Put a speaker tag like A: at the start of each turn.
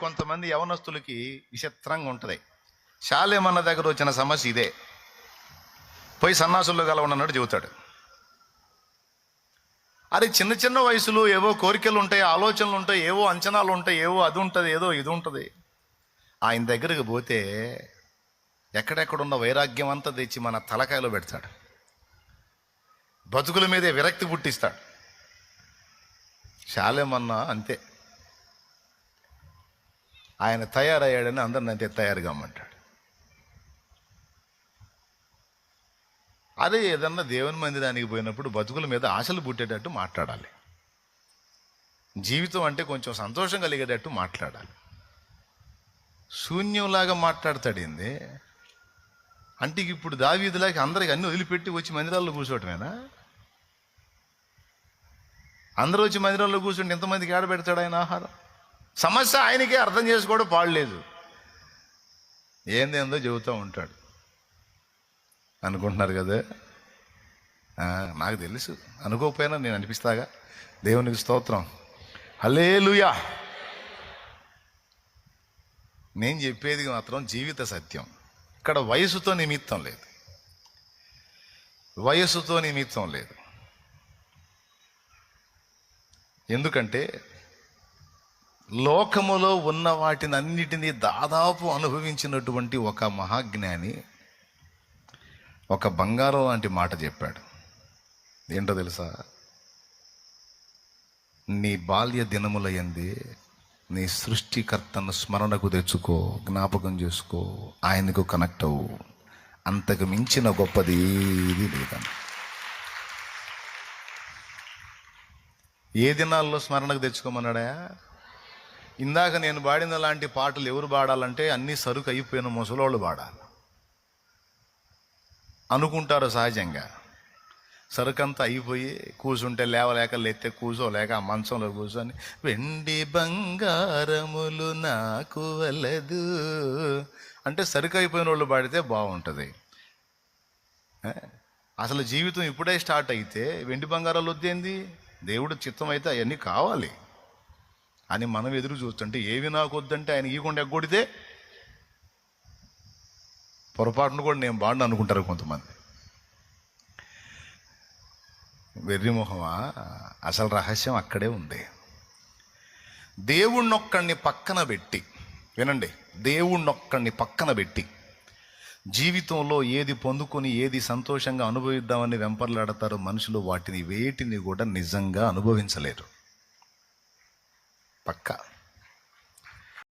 A: కొంతమంది యవనస్తులకి విచిత్రంగా ఉంటుంది. శాలేమన్న దగ్గర వచ్చిన సమస్య ఇదే. పోయి సన్నాసుల్లో కలవనన్నాడు చెబుతాడు. అది చిన్న చిన్న వయసులో ఏవో కోరికలు ఉంటాయి ఆలోచనలు ఉంటాయి ఏవో అంచనాలు ఉంటాయి ఏవో అది ఉంటుంది ఏదో ఇది ఉంటుంది. ఆయన దగ్గరికి పోతే ఎక్కడెక్కడున్న వైరాగ్యం అంతా తెచ్చి మన తలకాయలో పెడతాడు. బతుకుల మీదే విరక్తి పుట్టిస్తాడు. శాలేమన్నా అంతే. ఆయన తయారయ్యాడని అందరిని అంతే తయారుగా అమ్మంటాడు. అదే ఏదన్నా దేవుని మందిరానికి పోయినప్పుడు బతుకుల మీద ఆశలు పుట్టేటట్టు మాట్లాడాలి. జీవితం అంటే కొంచెం సంతోషం కలిగేటట్టు మాట్లాడాలి. శూన్యంలాగా మాట్లాడతాడింది? అంటే ఇప్పుడు దావీదులాగా అందరికి అన్ని వదిలిపెట్టి వచ్చి మందిరాల్లో కూర్చోవటమేనా అందరూ వచ్చి మందిరాల్లో కూర్చుంటే ఎంతమందికి ఆడబెడతాడు ఆయన ఆహారం? సమస్య ఆయనకే అర్థం చేసుకోవడం పాడలేదు ఏందేందో చెబుతూ ఉంటాడు. అనుకుంటున్నారు కదా? నాకు తెలుసు. అనుకోకపోయినా నేను అనిపిస్తాగా. దేవునికి స్తోత్రం. హలేలుయా నేను చెప్పేది మాత్రం జీవిత సత్యం. ఇక్కడ వయసుతో నిమిత్తం లేదు. వయసుతో నిమిత్తం లేదు. ఎందుకంటే లోకములో ఉన్న వాటిని అన్నిటినీ దాదాపు అనుభవించినటువంటి ఒక మహాజ్ఞాని ఒక బంగారం లాంటి మాట చెప్పాడు. ఏంటో తెలుసా? నీ బాల్య దినముల నీ సృష్టికర్తను స్మరణకు తెచ్చుకో జ్ఞాపకం చేసుకో ఆయనకు కనెక్ట్ అవ్వు. అంతకు మించిన గొప్పది ఏది లేదని ఏ దినాల్లో స్మరణకు తెచ్చుకోమన్నాడా? ఇందాక నేను పాడిన లాంటి పాటలు ఎవరు పాడాలంటే అన్ని సరుకు అయిపోయిన ముసలోళ్ళు పాడాలి. అనుకుంటారు సహజంగా. సరుకంతా అయిపోయి కూర్చుంటే లేవలేక లేతే కూర్చోలేక ఆ మంచంలో కూర్చొని వెండి బంగారములు నాకు వలదు. అంటే సరుకు అయిపోయిన వాళ్ళు పాడితే బాగుంటుంది. అసలు జీవితం ఇప్పుడే స్టార్ట్ అయితే వెండి బంగారాలు వద్దేంది? దేవుడు చిత్తం అయితే అవన్నీ కావాలి. అని మనం ఎదురు చూస్తుంటే ఏవి నాకు వద్దంటే ఆయన ఇవ్వకుండా ఎగ్గొడితే పొరపాటును కూడా నేను బాగుండు అనుకుంటారు కొంతమంది. వెర్రిమొహమా అసలు రహస్యం అక్కడే ఉంది. దేవుణ్ణొక్కడిని పక్కన పెట్టి వినండి దేవుణ్ణొక్కడిని పక్కన పెట్టి జీవితంలో ఏది పొందుకొని ఏది సంతోషంగా అనుభవిద్దామని వెంపర్లాడతారో మనుషులు వాటిని వేటిని కూడా నిజంగా అనుభవించలేరు. Пока.